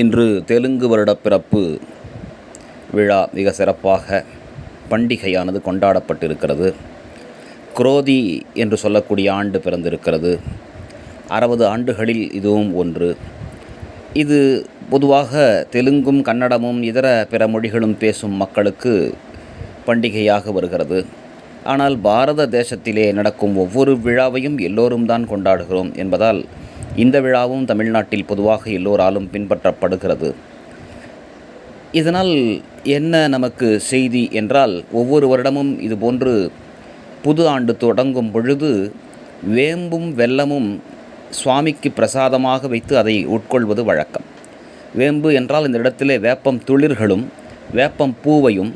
இன்று தெலுங்கு வருடப்பிறப்பு விழா மிக சிறப்பாக பண்டிகையானது கொண்டாடப்பட்டிருக்கிறது. குரோதி என்று சொல்லக்கூடிய ஆண்டு பிறந்திருக்கிறது. அறுபது ஆண்டுகளில் இதுவும் ஒன்று. இது பொதுவாக தெலுங்கும் கன்னடமும் இதர பிற மொழிகளும் பேசும் மக்களுக்கு பண்டிகையாக வருகிறது. ஆனால் பாரத தேசத்திலே நடக்கும் ஒவ்வொரு விழாவையும் எல்லோரும் தான் கொண்டாடுகிறோம் என்பதால் இந்த விழாவும் தமிழ்நாட்டில் பொதுவாக எல்லோராலும் பின்பற்றப்படுகிறது. இதனால் என்ன நமக்கு செய்தி என்றால் ஒவ்வொரு வருடமும் இதுபோன்று புது ஆண்டு தொடங்கும் பொழுது வேம்பும் வெல்லமும் சுவாமிக்கு பிரசாதமாக வைத்து அதை உட்கொள்வது வழக்கம். வேம்பு என்றால் இந்த இடத்திலே வேப்பம் துளிர்களும் வேப்பம் பூவையும்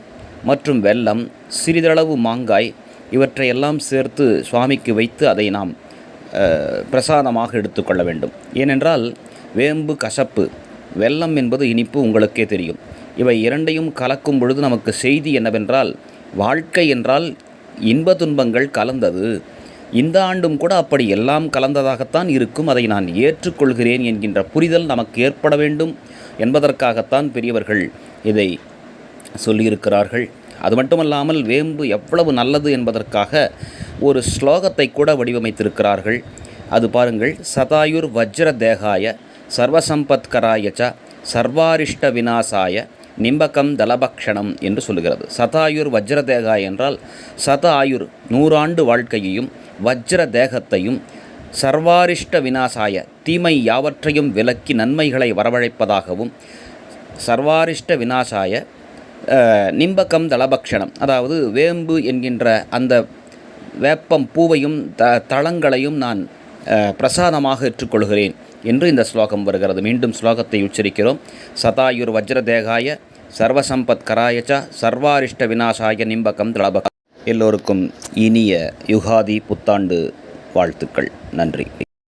மற்றும் வெல்லம் சிறிதளவு மாங்காய் இவற்றையெல்லாம் சேர்த்து சுவாமிக்கு வைத்து அதை நாம் பிரசாதமாக எடுத்துக்கொள்ள வேண்டும். ஏனென்றால் வேம்பு கசப்பு வெல்லம் என்பது இனிப்பு உங்களுக்கே தெரியும். இவை இரண்டையும் கலக்கும் பொழுது நமக்கு செய்தி என்னவென்றால் வாழ்க்கை என்றால் இன்ப துன்பங்கள் கலந்தது. இந்த ஆண்டும் கூட அப்படி எல்லாம் கலந்ததாகத்தான் இருக்கும். அதை நான் ஏற்றுக்கொள்கிறேன் என்கின்ற புரிதல் நமக்கு ஏற்பட வேண்டும் என்பதற்காகத்தான் பெரியவர்கள் இதை சொல்லியிருக்கிறார்கள். அது மட்டுமல்லாமல் வேம்பு எவ்வளவு நல்லது என்பதற்காக ஒரு ஸ்லோகத்தை கூட வடிவமைத்திருக்கிறார்கள். அது பாருங்கள் சதாயுர் வஜ்ர தேகாய சர்வசம்பத்கராயச்ச சர்வாரிஷ்ட விநாசாய நிம்பகம் தலபக்ஷணம் என்று சொல்லுகிறது. சதாயுர் வஜ்ர தேகாய் என்றால் சத ஆயுர் நூறாண்டு வாழ்க்கையையும் வஜ்ர தேகத்தையும் சர்வாரிஷ்ட விநாசாய தீமை யாவற்றையும் விலக்கி நன்மைகளை வரவழைப்பதாகவும் சர்வாரிஷ்ட விநாசாய நிம்பகம் தலபக்ஷணம் அதாவது வேம்பு என்கின்ற அந்த வேப்பம் பூவையும் த தளங்களையும் நான் பிரசாதமாக ஏற்றுக்கொள்கிறேன் என்று இந்த ஸ்லோகம் வருகிறது. மீண்டும் ஸ்லோகத்தை உச்சரிக்கிறோம். சதாயுர் வஜ்ரதேகாய சர்வசம்பத் கராயச்ச சர்வாரிஷ்ட விநாசாய நிம்பகம் தலபகம். எல்லோருக்கும் இனிய யுகாதி புத்தாண்டு வாழ்த்துக்கள். நன்றி.